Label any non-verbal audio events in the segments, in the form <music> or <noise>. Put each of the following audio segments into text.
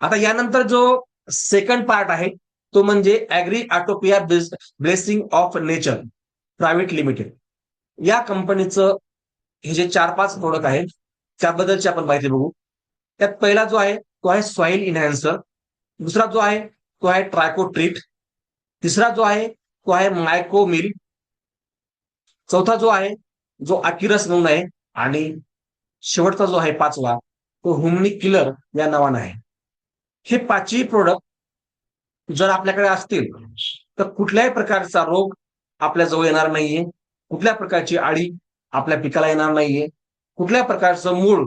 आता यानंतर जो सेकंड पार्ट आहे तो म्हणजे agri utopia blessing of nature private limited या कंपनीचं हे जे चार पाच प्रोडक्ट आहेत त्याबद्दलची आपण माहिती बघू. त्यात पहिला जो आहे तो आहे सॉइल इन्हॅन्सर दुसरा जो आहे तो आहे ट्रायको ट्रीट तिसरा जो आहे तो आहे मायको मिल चौथा जो आहे जो अकिरस म्हणून आहे आणि शेवटचा जो आहे पाचवा तो हुमनी किलर या नावानं आहे. हे पाचही प्रोडक्ट जर आपल्याकडे असतील तर कुठल्याही प्रकारचा रोग आपल्या जवळ येणार नाहीये. कुठल्या प्रकारची आळी आपल्या पिकाला येणार नाहीये. कुठल्या प्रकारचं मूळ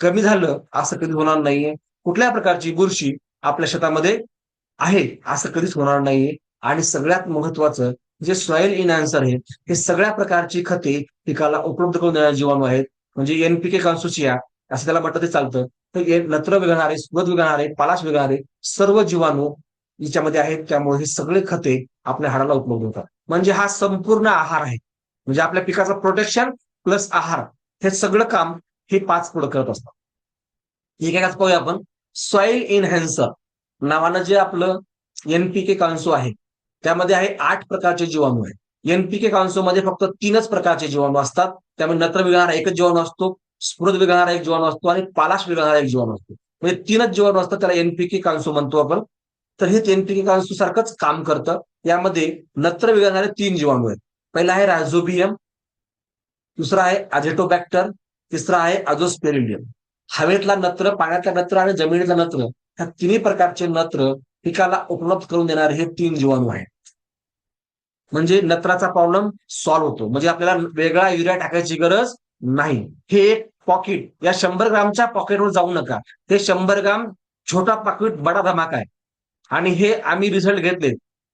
कमी झालं असं कधी होणार नाहीये. कुठल्या प्रकारची बुरशी आपल्या शेतामध्ये आहे असं कधीच होणार नाहीये. आणि सगळ्यात महत्वाचं जे सॉइल इनॅन्सर आहे हे सगळ्या प्रकारची खते पिकाला उपलब्ध करून देणारे जीवाणू आहेत. म्हणजे एनपीके कॉन्सोचिया असं त्याला म्हटलं ते चालतं. तर हे नत्र विघणारे स्वत विघणारे पालाश विघणारे सर्व जीवाणू याच्यामध्ये आहेत. त्यामुळे हे सगळे खते आपल्या हाडाला उपलब्ध होतात. म्हणजे हा संपूर्ण आहार आहे. म्हणजे आपल्या पिकाचं प्रोटेक्शन प्लस आहार हे सगळं काम हे पाच पुढे करत असतात. एकेकाच पाहूया आपण. सॉइल इनहॅन्सर नावानं जे आपलं एनपीके कॉन्सो आहे त्यामध्ये आहे आठ प्रकारचे जीवाणू आहेत. एनपीके कॉन्सो मध्ये फक्त तीनच प्रकारचे जीवाणू असतात. त्यामुळे नत्र विघणारा एकच जीवाणू असतो. स्फुरद विघणारा एक जीवाणू असतो आणि पालाश विघणारा एक जीवाणू असतो. म्हणजे तीनच जीवाणू असतात त्याला एनपीके कांसू म्हणतो आपण. तर हे एनपीके कांसू सारखंच काम करतं. यामध्ये नत्र विघणारे तीन जीवाणू आहेत. पहिला आहे रायझोबियम दुसरा आहे अझेटोबॅक्टर तिसरा आहे अझोस्पेरिडियम. हवेतला नत्र पाण्यातला नत्र आणि जमिनीतला नत्र ह्या तिन्ही प्रकारचे नत्र पिकाला उपलब्ध करून देणारे हे तीन जीवाणू आहेत. म्हणजे नत्राचा प्रॉब्लेम सॉल्व्ह होतो. म्हणजे आपल्याला वेगळा युरिया टाकायची गरज नाही. हे एक पॉकेट या शंभर ग्रामच्या पॉकेटवर जाऊ नका. हे शंभर ग्राम छोटा पॉकेट बडा धमाका आहे. आणि हे आम्ही रिझल्ट घेतले.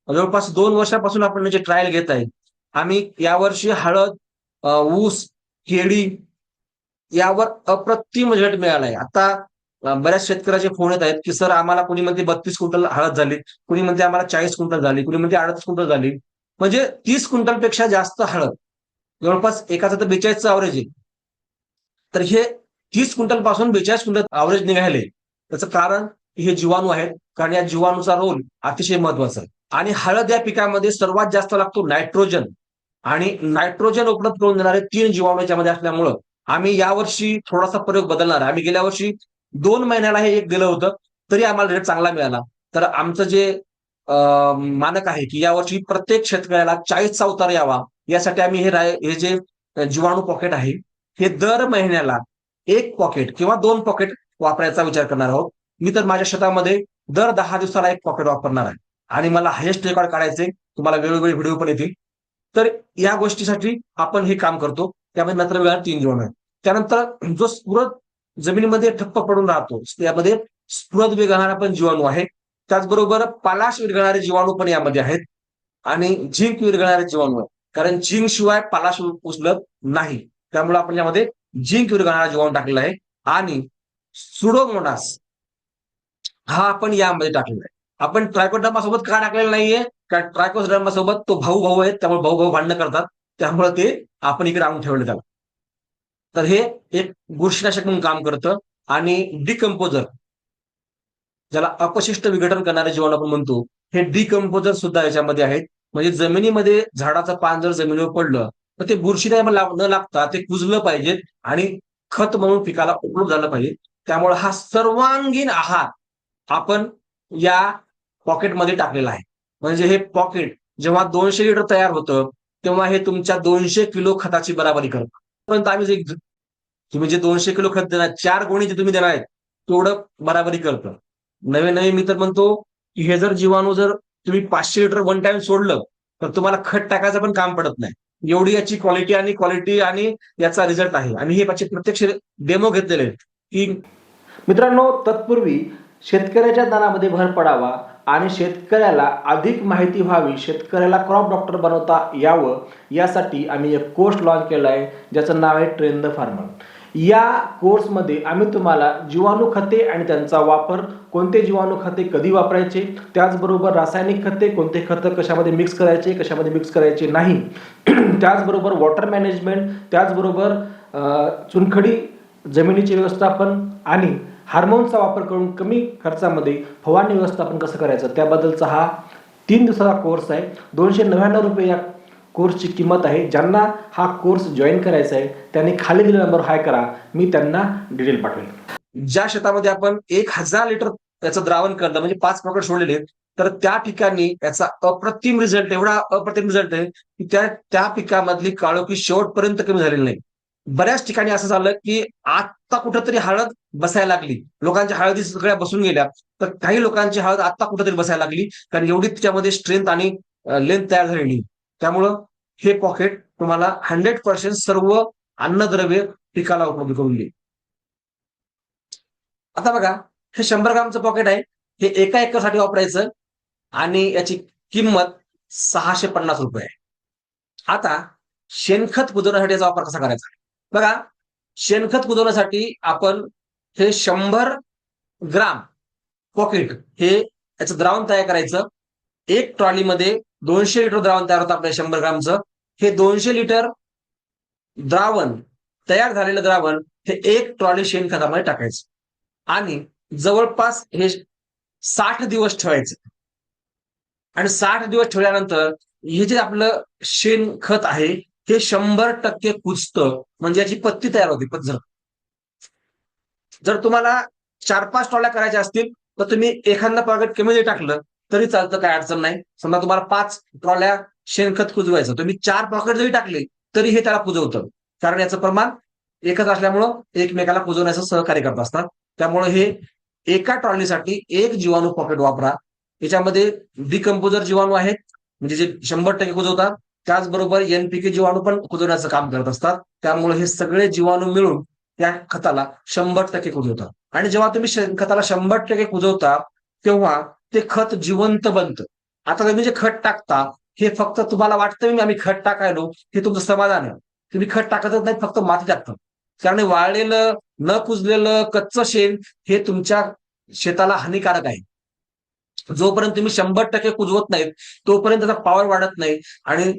जवळपास दोन वर्षापासून आपण त्याचे ट्रायल घेत आहे. आम्ही यावर्षी हळद ऊस केळी यावर अप्रतिम रिझल्ट मिळालाय आता बऱ्याच शेतकऱ्याचे फोन येत आहेत की सर आम्हाला कुणी म्हणते बत्तीस क्विंटल हळद झाली. कुणी म्हणते आम्हाला चाळीस क्विंटल झाली. कुणी म्हणते अडतीस क्विंटल झाली. म्हणजे तीस क्विंटलपेक्षा जास्त हळद. जवळपास एकाचं तर बेचाळीसचं अवरेज आहे. तर हे तीस क्विंटलपासून बेचाळीस क्विंटल अवरेज निघाले. त्याचं कारण हे जीवाणू आहेत. कारण या जीवाणूचा रोल अतिशय महत्त्वाचा आहे. आणि हळद या पिकामध्ये सर्वात जास्त लागतो नायट्रोजन. आणि नायट्रोजन उपलब्ध करून देणारे तीन जीवाणू याच्यामध्ये असल्यामुळं आम्ही यावर्षी थोडासा प्रयोग बदलणार आहे. आम्ही गेल्या वर्षी दोन महिन्याला हे एक दिलं होतं तरी आम्हाला रेट चांगला मिळाला. तर आमचं जे मानक आहे की यावर्षी प्रत्येक शेतकऱ्याला चाळीसचा उतार यावा. यासाठी आम्ही हे राय हे जे जीवाणू पॉकेट आहे हे दर महिन्याला एक पॉकेट किंवा दोन पॉकेट वापरायचा विचार करणार आहोत. मी तर माझ्या शेतामध्ये दर दहा दिवसाला एक पॉकेट वापरणार आहे. आणि मला हायेस्ट रेकॉर्ड काढायचे तुम्हाला वेळोवेळी व्हिडिओ पण येतील. तर या गोष्टीसाठी आपण हे काम करतो. त्यामध्ये नंतर वेळा तीन जीवाणू आहे त्यानंतर जो स्फुरद जमिनीमध्ये ठप्प पडून राहतो त्यामध्ये स्फुरद विरघळणारा पण जीवाणू आहे. त्याचबरोबर पालाश विरघळणारे जीवाणू पण यामध्ये आहेत. आणि झिंक विरघळणारे जीवाणू आहे कारण झिंक शिवाय पालाश उचलत नाही. त्यामुळे आपण यामध्ये जिंक युरगाणा जीवाणू टाकलेला आहे आणि सुडोमोनास हा आपण यामध्ये टाकलेला आहे. आपण ट्रायकोडर्मा सोबत का टाकलेला नाहीये? कारण ट्रायकोडर्मा सोबत तो भाऊ भाऊ आहेत त्यामुळे भाऊ भाऊ भांडणं करतात. त्यामुळे ते आपण इकडे आणून ठेवले त्याला. तर हे एक बुरशीनाशक म्हणून काम करतं आणि डिकम्पोजर ज्याला अपशिष्ट विघटन करणारे जीवन आपण म्हणतो हे डिकम्पोजर सुद्धा याच्यामध्ये आहेत. म्हणजे जमिनीमध्ये झाडाचं पान जर जमिनीवर पडलं तर ते बुरशीने न लागता ते कुजलं पाहिजे आणि खत म्हणून पिकाला उपलब्ध झालं पाहिजे. त्यामुळे हा सर्वांगीण आहार आपण या पॉकेटमध्ये टाकलेला आहे. म्हणजे हे पॉकेट जेव्हा दोनशे लिटर तयार होतं तेव्हा हे तुमच्या दोनशे किलो खताची बराबरी करतं. परंतु आम्ही जे तुम्ही जे दोनशे किलो खत देणार चार गोणी जे तुम्ही देणार आहेत तेवढं बराबरी करतं. नवे नवे मी तर म्हणतो की हे जर जीवाणू जर तुम्ही पाचशे लिटर वन टाइम सोडलं तर तुम्हाला खत टाकायचं पण काम पडत नाही. एवढी याची क्वालिटी आणि क्वालिटी आणि याचा रिझल्ट आहे. आणि हे प्रत्यक्ष डेमो घेतलेले की मित्रांनो तत्पूर्वी शेतकऱ्याच्या दानामध्ये भर पडावा आणि शेतकऱ्याला अधिक माहिती व्हावी शेतकऱ्याला क्रॉप डॉक्टर बनवता यावं यासाठी आम्ही एक कोर्स लॉन्च केला आहे ज्याचं नाव आहे ट्रेन द फार्मर या कोर्समध्ये आम्ही तुम्हाला जीवाणू खते आणि त्यांचा वापर कोणते जीवाणू खते कधी वापरायचे त्याचबरोबर रासायनिक खते कोणते खतं कशामध्ये मिक्स करायचे कशामध्ये मिक्स करायचे नाही <clears throat> त्याचबरोबर वॉटर मॅनेजमेंट त्याचबरोबर चुनखडी जमिनीचे व्यवस्थापन आणि हार्मोनचा वापर करून कमी खर्चामध्ये फवारणी व्यवस्थापन कसं करायचं त्याबद्दलचा हा तीन दिवसाचा कोर्स आहे. दोनशे नव्याण्णव रुपये या कोर्सची किंमत आहे. ज्यांना हा कोर्स जॉईन करायचा आहे त्यांनी खाली दिलेला नंबर हाय करा. मी त्यांना डिटेल पाठवेल ज्या शेतामध्ये आपण एक हजार लिटर त्याचं द्रावण करलं म्हणजे पाच पॉकेट सोडलेले तर त्या ठिकाणी याचा अप्रतिम रिझल्ट एवढा अप्रतिम रिझल्ट आहे की त्या त्या पिकामधली काळोखी शेवटपर्यंत कमी झालेली नाही. बऱ्याच ठिकाणी असं झालं की आत्ता कुठंतरी हळद बसायला लागली. लोकांच्या हळदी सगळ्या बसून गेल्या तर काही लोकांची हळद आत्ता कुठंतरी बसायला लागली कारण एवढी त्याच्यामध्ये स्ट्रेंथ आणि लेंथ तयार झालेली त्यामुळं हे पॉकेट तुम्हाला हंड्रेड पर्सेंट सर्व अन्नद्रव्य पिकाला उपलब्ध करून देईल. आता बघा हे शंभर ग्रामचं पॉकेट आहे. हे एका एकरसाठी वापरायचं आणि याची किंमत सहाशे पन्नास रुपये आहे. आता शेणखत कुजवण्यासाठी याचा वापर कसा करायचा? बघा शेणखत कुजवण्यासाठी आपण हे शंभर ग्राम पॉकेट हे याचं द्रावण तयार करायचं. एक ट्रॉलीमध्ये दोनशे लिटर द्रावण तयार होतं आपल्या शंभर ग्रामचं. हे दोनशे लिटर द्रावण तयार झालेलं द्रावण हे एक ट्रॉली शेणखतामध्ये टाकायचं. आणि जवळपास हे साठ दिवस ठेवायचं. आणि साठ दिवस ठेवल्यानंतर हे जे आपलं शेणखत आहे हे शंभर टक्के कुजतं. म्हणजे याची पत्ती तयार होते पत्झर जर तुम्हाला चार पाच ट्रॉल्या करायच्या असतील तर तुम्ही एखादा पॉकेट कमी जरी टाकलं तरी चालतं काय अडचण नाही. समजा तुम्हाला पाच ट्रॉल्या शेणखत कुजवायचं तुम्ही चार पॉकेट जरी टाकले तरी हे त्याला कुजवतं. कारण याचं प्रमाण एकच असल्यामुळं एकमेकाला कुजवण्याचं सहकार्य करत असतात. त्यामुळे हे एका ट्रॉलीसाठी एक जीवाणू पॉकेट वापरा. याच्यामध्ये डिकम्पोजर जीवाणू आहेत म्हणजे जे शंभर टक्के कुजवतात त्याचबरोबर एनपीके जीवाणू पण कुजवण्याचं काम करत असतात. त्यामुळे हे सगळे जीवाणू मिळून त्या खताला शंभर टक्के कुजवतात. आणि जेव्हा तुम्ही शेण- खताला शंभर टक्के कुजवता तेव्हा ते खत जिवंत बनतं. आता तुम्ही जे खत टाकता हे फक्त तुम्हाला वाटतं मी आम्ही खत टाकायलो हे तुमचं समाधान आहे. तुम्ही खत टाकतच नाही फक्त माती टाकतं. कारण वाळलेलं न कुजलेलं कच्चं शेण हे तुमच्या शेताला हानिकारक आहे. जोपर्यंत तुम्ही शंभर टक्के कुजवत नाहीत तोपर्यंत त्याचा पॉवर वाढत नाही आणि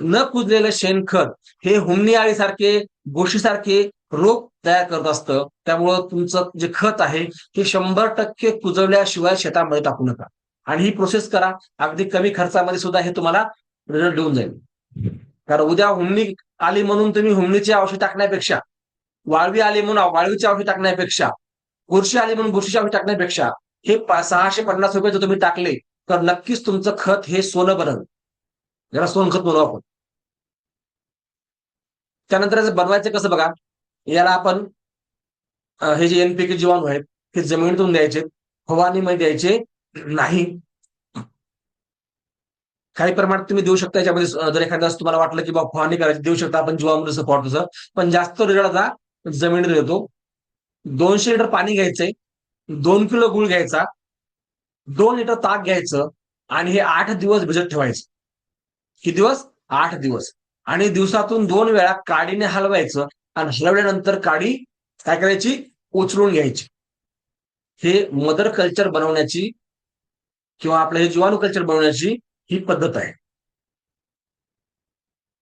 न कुजलेलं शेणखत हे हुमणी आळीसारखे गोशीसारखे रोग तयार करत असतं. त्यामुळं तुमचं जे खत आहे हे शंभर टक्के कुजवल्याशिवाय शेतामध्ये टाकू नका. आणि ही प्रोसेस करा. अगदी कमी खर्चामध्ये सुद्धा हे तुम्हाला रिझल्ट देऊन जाईल. कारण उद्या हुमणी आली म्हणून तुम्ही हुमणीची औषध टाकण्यापेक्षा वाळवी आली म्हणून वाळवीची औषध टाकण्यापेक्षा बुरशी आली म्हणून बुरशीची औषध टाकण्यापेक्षा हे सहाशे पन्नास रुपये जर तुम्ही टाकले तर नक्कीच तुमचं खत हे सोनं बनल. ज्याला सोनखत म्हणू आपण. त्यानंतर याचं बनवायचं कसं बघा याला आपण हे जे एनपीके जीवाणू आहेत हे जमिनीतून द्यायचे फवारणीमध्ये द्यायचे नाही. काही प्रमाणात तुम्ही देऊ शकता याच्यामध्ये जर एखाद्या तुम्हाला वाटलं की बाबा फवारणी करायची देऊ शकता आपण जीवामृत सपोर्ट तसं पण जास्त रिझल्ट आता जमिनीत येतो दोनशे लिटर पाणी घ्यायचंय दोन किलो गुळ घ्यायचा दोन लिटर ताक घ्यायचं आणि हे आठ दिवस भिजत ठेवायचं. किती दिवस? आठ दिवस. आणि दिवसातून दोन वेळा काडीने हलवायचं आणि हलवल्यानंतर काडी काय करायची? उचलून घ्यायची. हे मदर कल्चर बनवण्याची किंवा आपलं हे जीवाणू कल्चर बनवण्याची ही पद्धत आहे.